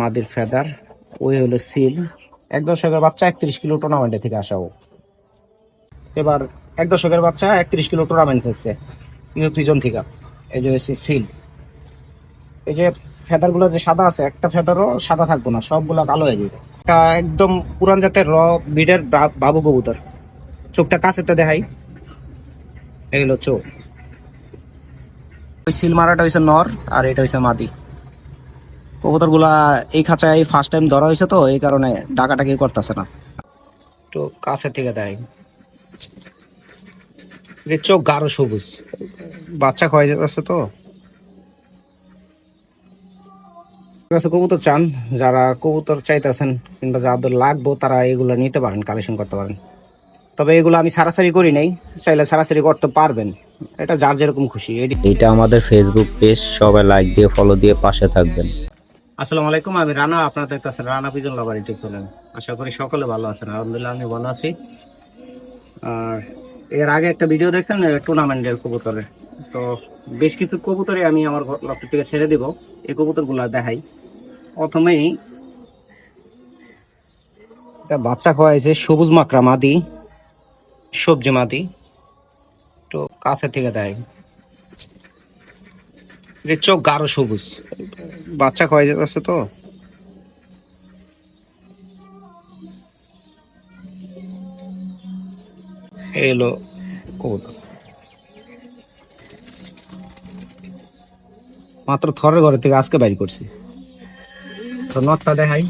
মাদির ফেদার, ওই হলো সিল। এক দশকের বাচ্চা একত্রিশ কিলো টুর্নামেন্টে থেকে আসা ও। এবার এক দশকের বাচ্চা একত্রিশ কিলো টুর্নামেন্ট হচ্ছে পিজন থেকে। এই যে হচ্ছে সিল। এই যে ফেদারগুলো যে সাদা আছে, একটা ফেদারও সাদা থাকব না, সবগুলো কালো হয়ে যাবে। একদম পুরান জাতের র বিডের বাবু কবুতর। চোখটা কাছেতে দেখাই। এগুলো চোখ। ওই সিল মারাটা হয়েছে নর, আর এটা হয়েছে মাদি। কবুতরগুলা এই খাঁচায় ফার্স্ট টাইম ধরা হয়েছে তো এই কারণে ডাকাটাকি করতেছে না। তো কাছে থেকে দেয় চোখ গাঢ় সবুজ। বাচ্চা খাওয়াই যাচ্ছে তো। কাছে কবুতর চান। যারা কবুতর চাইতেছেন কিংবা যাদের লাগবো তারা এগুলো নিতে পারেন কালেকশন করতে পারেন। তবে এগুলো আমি সারাসারি করি নাই চাইলে সারাসারি করতে পারবেন। এটা যার যেরকম খুশি এটা আমাদের ফেসবুক পেজ সবাই লাইক দিয়ে ফলো দিয়ে পাশে থাকবেন। আসসালামু আলাইকুম, আমি রানা, আপনার দেখতেছেন Rana pigeon lover YouTube channel. আশা করি সকলে ভালো আছেন, আলহামদুলিল্লাহ আমি ভালো আছি। আর এর আগে একটা ভিডিও দেখছেন টুর্নামেন্টের কবুতরের তো বেশ কিছু কবুতরে আমি আমার লক্ষ্য থেকে ছেড়ে দিব, এই কবুতরগুলো দেখাই। প্রথমেই এটা বাচ্চা খাওয়াইছে সবুজ মাকড়া মাদি, সবজি মাদি। তো কাছে থেকে দেয়। এর চোখ গাঢ় সবুজ। বাচ্চা খাওয়াই যাচ্ছে তো? এলো কবুতর। মাত্র থরের ঘরে থেকে আজকে বাইর করছি। তো নটটা দেখাই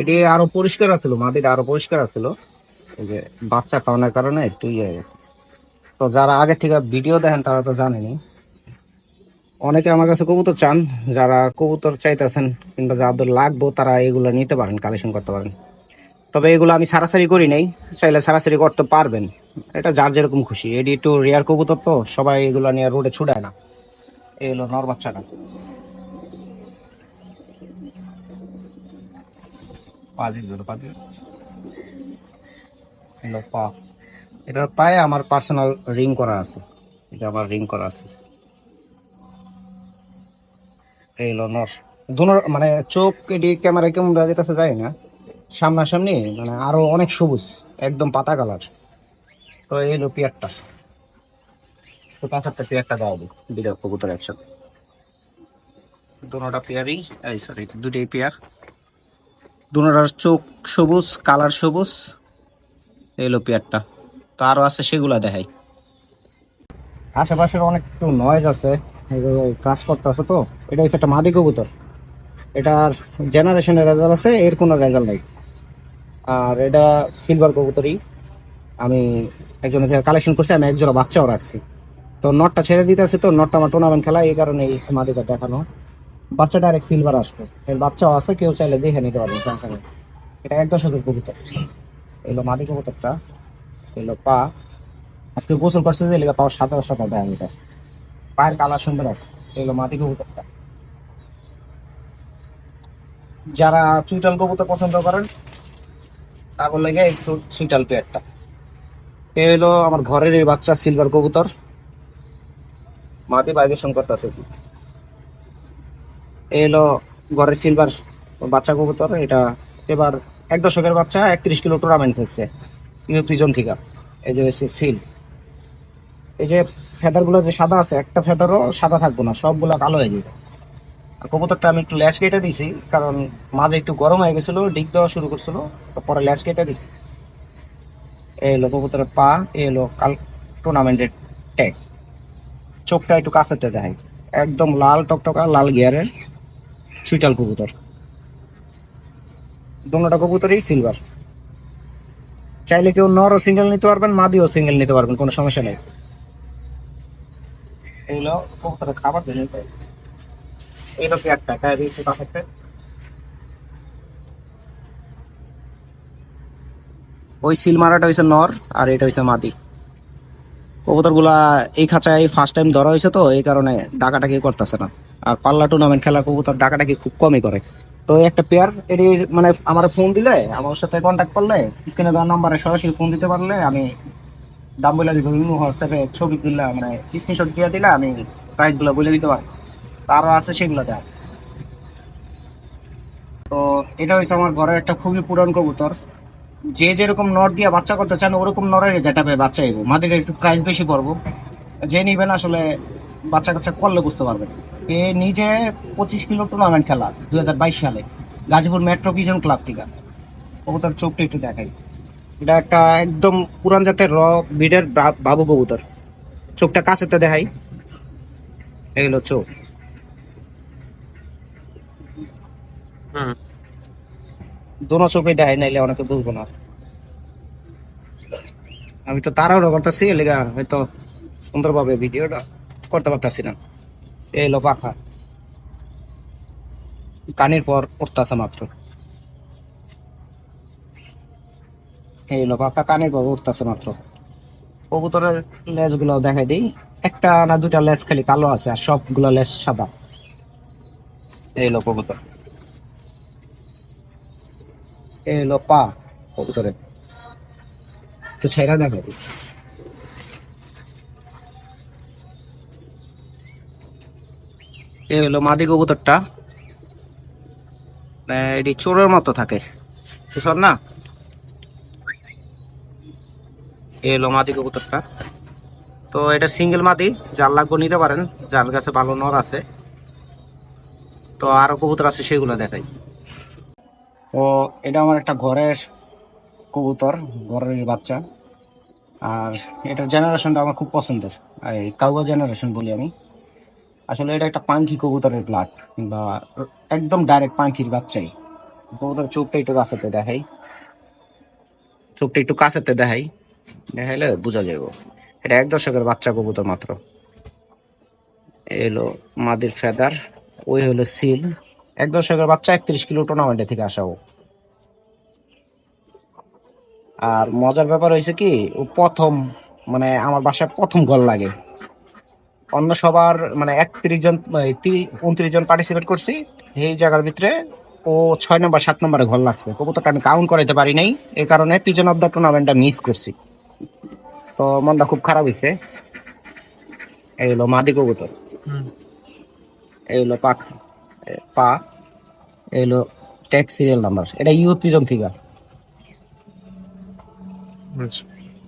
এটি আরও পরিষ্কার আছিল, মাটিটা আরও পরিষ্কার আছিল। এই যে বাচ্চা খাওয়ানোর কারণে একটু ইয়ে গেছে। তো যারা আগে থেকে ভিডিও দেখেন, তারা তো জানেনি অনেকে আমার কাছে কবুতর চান, যারা কবুতর চাইতেছেন কিংবা যাদের লাগবো, তারা এগুলো নিতে পারেন কালেকশন করতে পারেন। তবে এগুলো আমি সারাসারি করি নাই, চাইলে সারাসারি করতে পারবেন। এটা যার যেরকম খুশি। এটি একটু রেয়ার কবুতর তো, সবাই এগুলো নিয়ে রোডে ছুটায় না। এগুলো নর বাচ্চাটা। পা। পায়ে আমার পার্সোনাল রিং করা আছে। এটা আমার রিং করা আছে। এই মানে চোখ এটি কেমন কাছে যায় না। সামনাসামনি মানে আরও অনেক সবুজ, একদম পাতা কালার। তো এই হলো পিয়ারটা। তো পাঁচ পিয়ারটা দেওয়া দিই দুটা কবুতর একসাথে। পেয়ারই, এই সরি দুটোই পেয়ার। দুটার চোখ সবুজ, কালার সবুজ, এই হলো পেয়ারটা। তো আরও আছে সেগুলা দেখাই। আশেপাশের অনেক একটু নয়েজ আছে কাজ করতেছে তো। এটা হচ্ছে একটা মাদি কবুতর। এটার জেনারেশনের রেজাল্ট আছে, এর কোনো রেজাল্ট নাই। আর এটা সিলভার কবুতরই। আমি একজনের থেকে কালেকশন করছি, আমি একজোড়া বাচ্চাও রাখছি। তো নটটা ছেড়ে দিতেছে তো নটটা আমার টুর্নামেন্ট খেলা এই কারণে এই মাদিটা দেখানো। বাচ্চা ডাইরেক্ট সিলভার আসবে। এর বাচ্চাও আছে, কেউ চাইলে দেখে নিতে পারবে সমস্যা নেই। এটা এক দশকের কবুতর। এলো মাদি কবুতরটা। এলো পা। আজকে গোসল করছে যে লেগে পাওয়ার দেয় আমি কাছে পায়ের কালার সুন্দর আছে। এগুলো মাটি কবুতরটা। যারা চুইটাল কবুতর পছন্দ করেন তারপর লেগে একটু চুইটাল পেয়ারটা। এ হলো আমার ঘরের এই বাচ্চা সিলভার কবুতর। মাটি ভাইব্রেশন করতেছে। এ হলো ঘরের সিলভার বাচ্চা কবুতর, এটা এবার এক দশকের বাচ্চা, একত্রিশ কিলো টুর্নামেন্ট হচ্ছে পিজন থেকে। এই যে হচ্ছে সিল এই যে ফেদারগুলো যে সাদা আছে, একটা ফেদারও সাদা থাকব না, সবগুলো কালো হয়ে যাবে। কবুতরটা আমি একটু ল্যাচ কেটে দিছি, কারণ মাঝে একটু গরম হয়ে গেছিল, ডিগ দেওয়া শুরু করছিল পরে ল্যাচ কেটে দিছি। এই হলো কবুতরের পা এই হলো কাল টুর্নামেন্টের ট্যাগ চোখটা একটু কাছেতে দেখাই। একদম লাল টকটকা, লাল গিয়ারের চুইটাল কবুতর। দুটা কবুতরই সিলভার চাইলে কেউ নরও সিঙ্গেল নিতে পারবেন মাদিও সিঙ্গেল নিতে পারবেন, কোনো সমস্যা নেই। এইগুলো কবুতরের খাবার এইটা কি একটা গায়ে দিয়েছে পাশেরটা ওই সিল মারাটা হয়েছে নর, আর এটা হয়েছে মাদি। কবুতরগুলা এই খাঁচায় ফার্স্ট টাইম ধরা হয়েছে তো, এই কারণে ডাকাটাকি করতেছে না। আর পাল্লা টুর্নামেন্ট খেলা কবুতর ডাকাটাকি খুব কমই করে। তো একটা পেয়ার এটি মানে আমার ফোন দিলে, আমার সাথে কন্ট্যাক্ট করলে স্ক্রিনে দেওয়ার নাম্বারে সরাসরি ফোন দিতে পারলে, আমি দাম বলে দিব হোয়াটসঅ্যাপে ছবি দিলা মানে স্ক্রিনশট দিয়ে দিলা, আমি প্রাইসগুলো বলে দিতে পারি তারও আছে সেগুলো দেখ তো এটা হচ্ছে আমার ঘরের একটা খুবই পুরান কবুতর। যে যেরকম নর দিয়ে বাচ্চা করতে চান ওরকম নরের পাবে বাচ্চা এগো মাদের একটু প্রাইস বেশি পড়ব। যে নিবেন আসলে বাচ্চা কাচ্চা করলে বুঝতে পারবেন। এ নিজে পঁচিশ কিলো টুর্নামেন্ট খেলা দুই হাজার বাইশ সালে। গাজীপুর মেট্রো ভিজন ক্লাব থেকে। কবুতর চোখটা একটু দেখাই। এটা একটা একদম পুরান জাতের র বিডের বাবু কবুতর। চোখটা কাছেতে দেখাই। এগুলো চোখ। দোনো চোখে দেখাই নাইলে অনেকে বুঝব না। আমি তো তারাও করতেছি লেগা হয়তো সুন্দরভাবে ভিডিওটা করতে পারতাছি না। এই লো পাখা কানের পর উঠতেছে মাত্র। এই লো পাখা কানের পর উঠতেছে মাত্র। কবুতরের লেজগুলো দেখাই দিই। একটা না দুটা লেজ খালি কালো আছে আর সবগুলো লেজ সাদা। এই লো কবুতর। এই হলো পা কবুতরের। তো ছেড়া দেখো এই হলো মাদি কবুতরটা। এটি চোরের মতো থাকে। বুঝল না? এই হলো মাদি কবুতরটা। তো এটা সিঙ্গেল মাদি, যার লাগবে নিতে পারেন। যার কাছে ভালো নর আছে। তো আরও কবুতর আছে, সেগুলো দেখাই। তো এটা আমার একটা ঘরের কবুতর, ঘরের বাচ্চা। আর এটার জেনারেশনটা আমার খুব পছন্দের। এই কাউয়া জেনারেশন বলি আমি। আসলে এটা একটা পাঙ্খি কবুতরের ব্লাড কিংবা একদম ডাইরেক্ট পাঙ্খির বাচ্চাই। কবুতরের চোখটা একটু কাছাতে দেখাই। চোখটা একটু কাছাতে দেখাই। দেখাইলে বোঝা যাবে এটা এক দশকের বাচ্চা কবুতর মাত্র। এলো মাদির ফেদার, ওই হলো সিল। এক দশকের বাচ্চা একত্রিশ কিলো টুর্নামেন্টে থেকে আসা ও। আর মজার ব্যাপার হয়েছে কি, ও প্রথম মানে আমার বাসায় প্রথম গোল লাগে। অন্য সবার মানে একত্রিশ জন উনত্রিশ জন পার্টিসিপেট করছি। এই জায়গার ভিতরে ও ছয় নম্বর সাত নম্বরে ঘর লাগছে। কবুতরটা আমি কাউন্ট করাইতে পারি নাই। এই কারণে পিজন অফ দ্য টুর্নামেন্টটা মিস করছি। তো মনটা খুব খারাপ হয়েছে এই হলো মাদি কবুতর। এই হলো পাখা পা এই হলো ট্যাক্স সিরিয়াল নাম্বার এটা ইউথ পিজন থেকে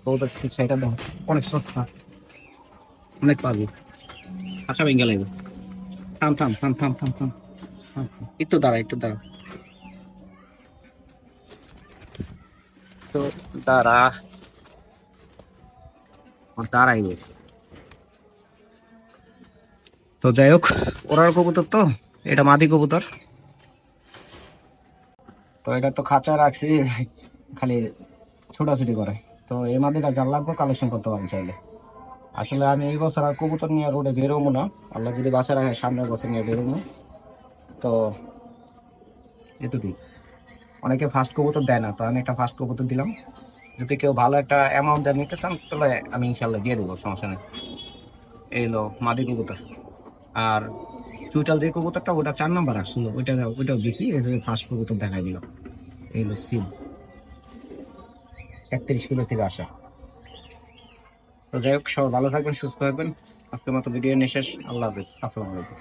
কবুতর অনেক সস্তা। অনেক পাবি আশা ভেঙে লাগবে থাম থাম থাম থাম থাম থাম থাম, থাম। একটু দাঁড়া একটু দাঁড়া। তো দাঁড়া। দাঁড়াইবে তো যাই হোক ওরার কবুতর তো এটা মাদি কবুতর। তো এটা তো খাঁচা রাখছি খালি ছোটাছুটি করে। তো এই মাদিটা যার লাগবে কালেকশন করতে পারি চাইলে। আসলে আমি এই বছর আর কবুতর নিয়ে রোডে বেরোবো না। আল্লাহ যদি বাসা রাখে, সামনের বছর নিয়ে বেরোবো। তো এতটুকু অনেকে ফার্স্ট কবুতর দেয় না, তো আমি একটা ফার্স্ট কবুতর দিলাম। যদি কেউ ভালো একটা অ্যামাউন্ট নিতে চান, তাহলে আমি ইনশাল্লাহ দিয়ে দেবো, সমস্যা নেই। এই হলো মাদি কবুতর। আর চুইটাল যে কবুতরটা, ওটা চার নাম্বার আসছিল ওইটা ওইটাও দিছি এটা ফার্স্ট কবুতর দেখা দিল। এই হলো সিম। একত্রিশ কিলো থেকে আসা। তো যাই হোক, সবাই ভালো থাকবেন, সুস্থ থাকবেন। আজকের মতো ভিডিও নিয়ে শেষ। আল্লাহ হাফিজ। আসসালামু আলাইকুম।